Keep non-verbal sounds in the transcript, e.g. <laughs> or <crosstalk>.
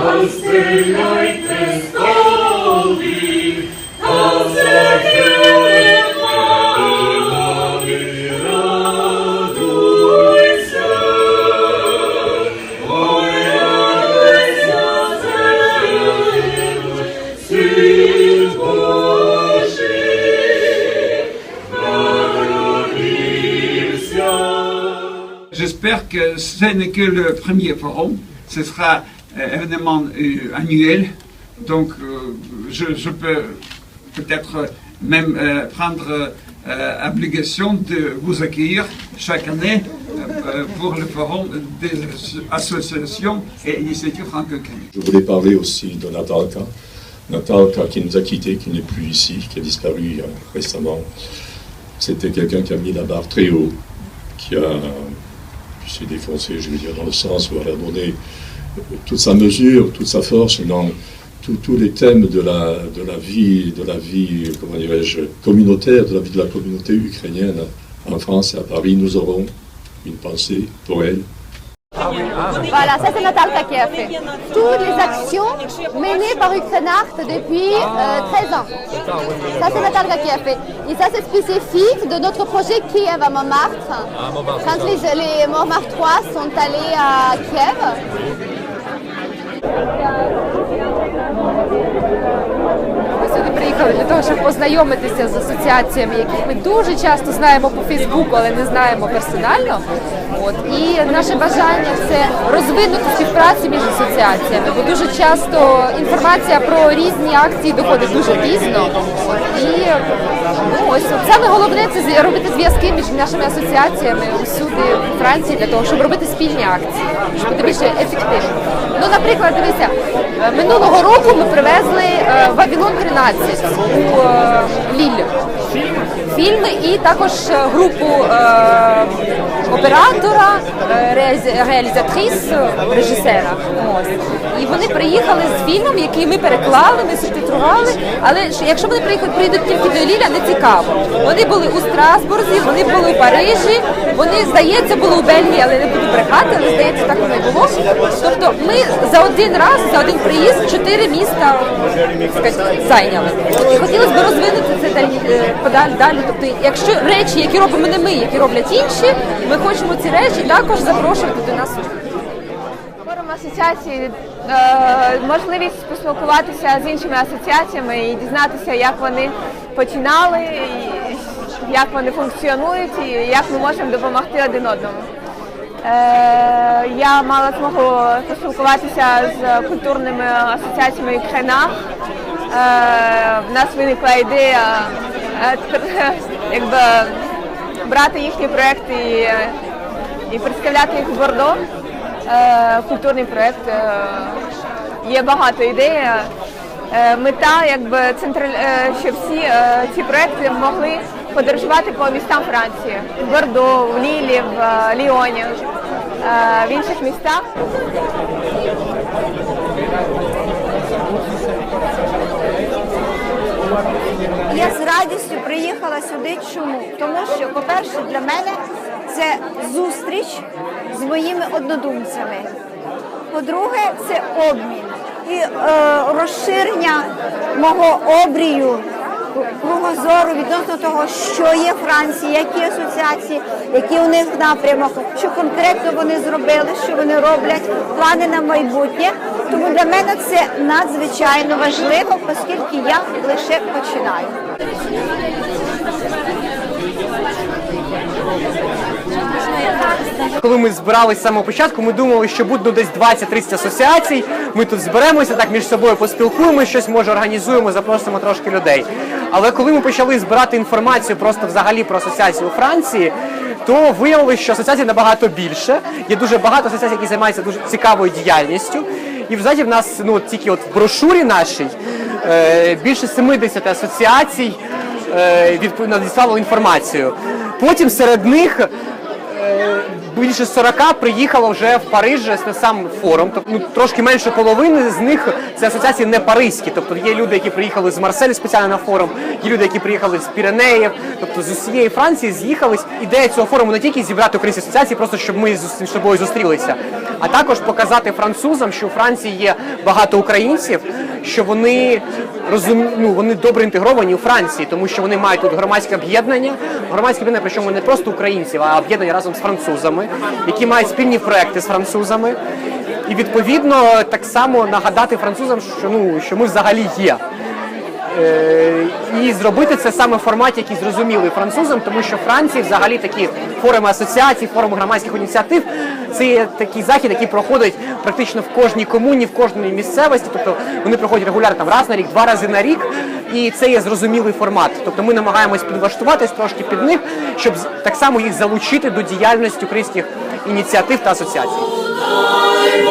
Розстріляйте столі, та все влади, радуйся. Ой, радуйся, земле, Син Божий народився. J'espère que ce n'est que le premier forum. Ce sera un événement euh, annuel. Donc, euh, je, peux peut-être même euh, prendre euh, obligation de vous accueillir chaque année euh, pour le forum des associations et initiatives franco-canadiennes. Je voulais parler aussi de Natalka. Natalka qui nous a quittés, qui n'est plus ici, qui a disparu euh, récemment. C'était quelqu'un qui a mis la barre très haut, qui a s'est défoncé, je veux dire, dans le sens où elle a donné euh, toute sa mesure, toute sa force dans tous- les thèmes de la, vie, de la vie, comment dirais-je, communautaire, de la vie de la communauté ukrainienne en France et à Paris. Nous aurons une pensée pour elle. Voilà, ça c'est Natalka qui a fait. Toutes les actions menées par Ukrainart depuis euh, 13 ans. Ça c'est Natalka qui a fait. Et ça c'est spécifique de notre projet Kiev à Montmartre. Quand les, les Montmartre 3 sont allés à Kiev, Ми сюди приїхали для того, щоб познайомитися з асоціаціями, яких ми дуже часто знаємо по Фейсбуку, але не знаємо персонально. От і наше бажання це розвинути співпрацю між асоціаціями, бо дуже часто інформація про різні акції доходить дуже пізно. І ну, ось саме головне це робити зв'язки між нашими асоціаціями усюди у Франції для того, щоб робити спільні акції, щоб бути більше ефективно. Ну, наприклад, дивися е, минулого року ми привезли е, Вавілон 13 участь у е, Ліллі. Фільми і також е, групу е, оператора, е, реалізатрис, режисера. І вони приїхали з фільмом, який ми переклали, ми субтитрували. Але якщо вони приїхали, прийдуть тільки до Ліля, не цікаво. Вони були у Страсбурзі, вони були у Парижі, вони, здається, були у Бельгії, але не буду брехати, але здається, так воно було. Тобто ми за один раз, за один приїзд, чотири міста сказати, зайняли. І хотілося б розвинути це е, подалі далі. Тобто, якщо речі, які робимо не ми, які роблять інші, ми хочемо ці речі також запрошувати до нас. Форум асоціації е, можливість поспілкуватися з іншими асоціаціями і дізнатися, як вони починали, як вони функціонують, і як ми можемо допомогти один одному. Е, я мала змогу поспілкуватися з культурними асоціаціями Ukraina. Е, в нас виникла ідея е, <laughs> якби, брати їхні проекти і, і представляти їх в Бордо. Культурний проєкт. Є багато ідей. Мета, якби централь... щоб всі ці проекти могли подорожувати по містам Франції в Бордо, в Лілі, в е, Ліоні, е, в інших містах. Я з радістю приїхала сюди. Чому? Тому що, по-перше, для мене це зустріч з моїми однодумцями. По-друге, це обмін і е, розширення мого обрію кругозору відносно того, що є Франції, які асоціації, які у них напрямок, що конкретно вони зробили, що вони роблять, плани на майбутнє. Тому для мене це надзвичайно важливо, оскільки я лише починаю. Коли ми збиралися з самого початку, ми думали, що буде десь 20-30 асоціацій. Ми тут зберемося, так між собою поспілкуємося, щось може організуємо, запросимо трошки людей. Але коли ми почали збирати інформацію просто взагалі про асоціацію у Франції, то виявилося, що асоціацій набагато більше. Є дуже багато асоціацій, які займаються дуже цікавою діяльністю. І взагалі в нас ну тільки от в брошурі нашій е, більше 70 асоціацій е, надіслало інформацію. Потім серед них е, більше 40 приїхало вже в Париж на сам форум. Тобто ну, трошки менше половини з них це асоціації не паризькі. Тобто є люди, які приїхали з Марселі спеціально на форум, є люди, які приїхали з Піренеїв, тобто з усієї Франції з'їхались. Ідея цього форуму не тільки зібрати українські асоціації, просто щоб ми з собою зустрілися. А також показати французам, що у Франції є багато українців, що вони розум... ну, вони добре інтегровані у Франції, тому що вони мають тут громадське об'єднання. Громадське об'єднання, причому не просто українців, а об'єднання разом з французами, які мають спільні проекти з французами. І відповідно так само нагадати французам, що ну що ми взагалі є. Е, і зробити це саме в форматі, який зрозумілий французам, тому що Франції взагалі такі форуми асоціацій, форуми громадських ініціатив це є такий захід, який проходить практично в кожній комуні, в кожній місцевості. Тобто вони проходять регулярно там раз на рік, два рази на рік, і це є зрозумілий формат. Тобто ми намагаємось підлаштуватись трошки під них, щоб так само їх залучити до діяльності українських ініціатив та асоціацій. Дай